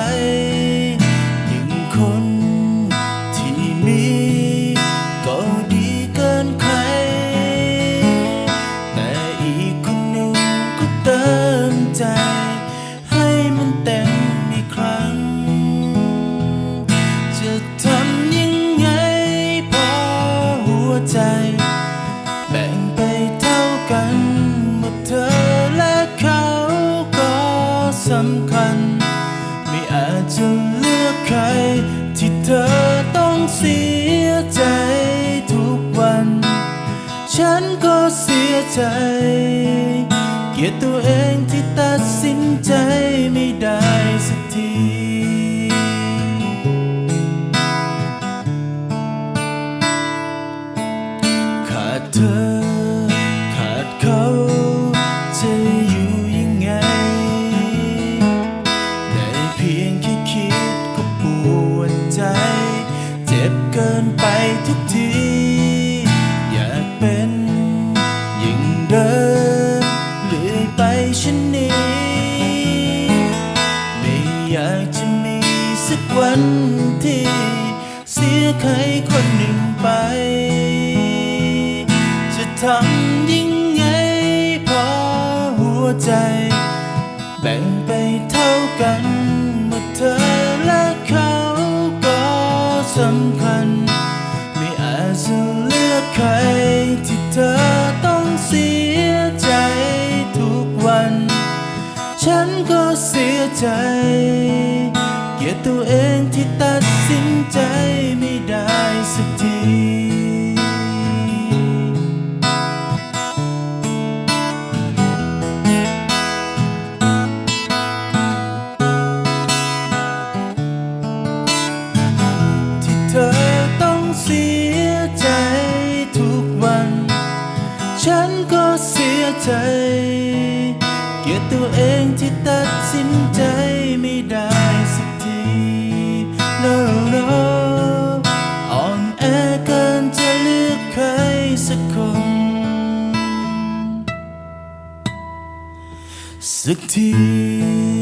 ใจ จะเลือกใคร ที่เธอต้องเสียใจทุกวัน ฉันก็เสียใจ เกลียดตัวเองที่ตัดสินใจ วันที่เสียใครคนหนึ่งไป จะทำยังไงพอหัวใจ แบ่งไปเท่ากันเมื่อเธอและเขาก็สำคัญ ไม่อาจจะเลือกใครที่เธอต้องเสียใจทุกวัน ฉันก็เสียใจ เกียตัวเองที่ตัดสินใจไม่ได้สักทีที่เธอต้องเสียใจทุกวันฉันก็เสียใจ เกลียดตัวเองที่ตัดสิน Sick tea.